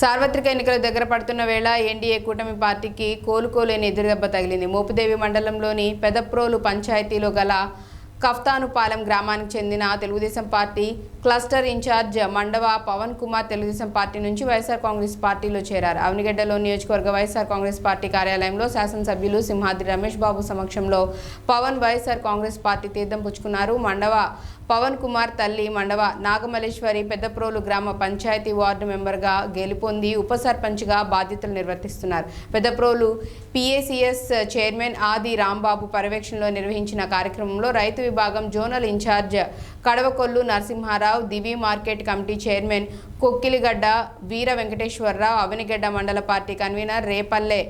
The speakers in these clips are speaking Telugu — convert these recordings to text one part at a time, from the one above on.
సార్వత్రిక ఎన్నికలు దగ్గర పడుతున్న వేళ ఎన్డీఏ కూటమి పార్టీకి కోలుకోలేని ఎదురుదెబ్బ తగిలింది. మోపుదేవి మండలంలోని పెదప్రోలు పంచాయతీలో గల కఫ్తానుపాలెం గ్రామానికి చెందిన Telugu Desam party cluster in-charge Mandava Pavan Kumar Telugu Desam party నుంచి వైఎస్ఆర్ కాంగ్రెస్ పార్టీలో చేరారు. అవనిగడ్డలో నియోజకవర్గ వైఎస్ఆర్ కాంగ్రెస్ పార్టీ కార్యాలయంలో శాసనసభ్యులు సింహాద్రి రమేష్ బాబు సమక్షంలో పవన్ వైఎస్ఆర్ కాంగ్రెస్ పార్టీ తీర్థం పుచ్చుకున్నారు. మండవ పవన్ కుమార్ తల్లి మండవ నాగమల్లేశ్వరి పెద్దప్రోలు గ్రామ పంచాయతీ వార్డు మెంబర్గా గెలుపొంది ఉప సర్పంచ్గా బాధ్యతలు నిర్వర్తిస్తున్నారు. పెద్దప్రోలు పిఏసిఎస్ చైర్మన్ ఆది రాంబాబు పర్యవేక్షణలో నిర్వహించిన కార్యక్రమంలో రైతు విభాగం zonal in-charge Kadavakollu Narasimharao Divi market committee chairman Kokkiligadda Veera Venkateswararao Avanigadda mandal party convener Repalle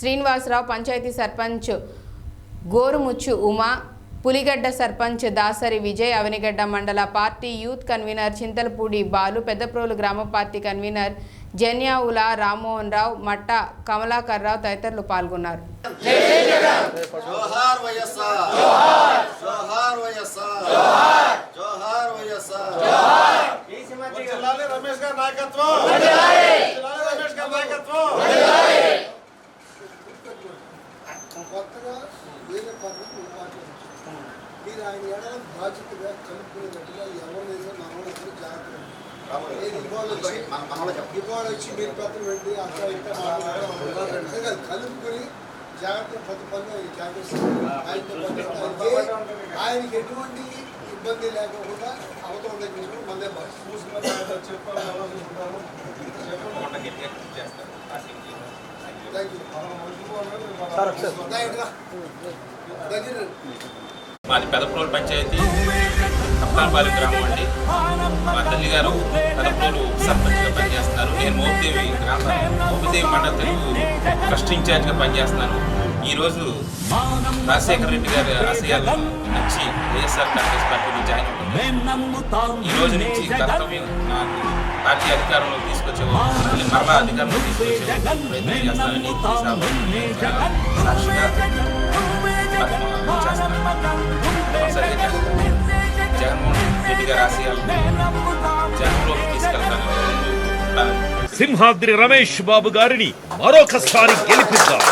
Srinivasarao panchayat sarpanch Gorumuchu Uma Puligadda sarpanch Dasari Vijay Avanigadda mandal party youth convener Chintalapudi Balu Peddaprolu గ్రామ పార్టీ కన్వీనర్ జన్యావుల రామ్మోహన్ రావు మట్ట కమలాకర్ రావు తదితరులు పాల్గొన్నారు. జోహార్ వైఎస్ఆర్. జోహార్ జోహార్ వైఎస్ఆర్. జోహార్ జోహార్ వైఎస్ఆర్. జోహార్. జిల్లాలో రమేష్ గారి నాయకత్వం. జిల్లాలో రమేష్ గారి నాయకత్వం. కొత్తగా వేరే మీరు ఆయన ఎడల బాధ్యతగా కలుపుకునేటట్టుగా ఎవరు వేసే మనవలసిన జాగ్రత్త ఇవాళ వచ్చి మీరు పెద్దలు వెళ్ళి అక్కడ ఇక్కడ మాట్లాడడం కాదు, కలుపుకొని జాగ్రత్త ప్రతి పనులు ఆయన జాగ్రత్త ఆయనకి- ఆయనకి ఎటువంటి ఇబ్బంది లేకుండా అవతల దగ్గర మళ్ళీ థ్యాంక్ యూ దగ్గర మాది పెదప్రోలు పంచాయతీ కప్తానపాలెం గ్రామం అండి. మా తల్లి గారు పెదప్రోలు సర్పంచ్గా పనిచేస్తున్నారు. నేను మోపిదేవి గ్రామ మోపిదేవి మండల తెలుగు ట్రస్ట్ ఇన్ఛార్జ్గా పనిచేస్తున్నాను. ఈరోజు రాజశేఖర రెడ్డి గారి ఆశయాలు నచ్చి వైఎస్ఆర్ కాంగ్రెస్ పార్టీలో జాయిన్ అవుతుంది ఈ రోజు నుంచి కర్తవ్యం నాకు. పార్టీ అధికారంలో తీసుకొచ్చే మరలా అధికారంలో తీసుకొచ్చే ప్రయత్నం చేస్తానని సాక్షిగా జగన్మోహన్ రెడ్డి గారి జనంలోకి తీసుకెళ్తాను. సింహాద్రి రమేష్ బాబు గారిని మరొకసారి గెలిపిద్దాం.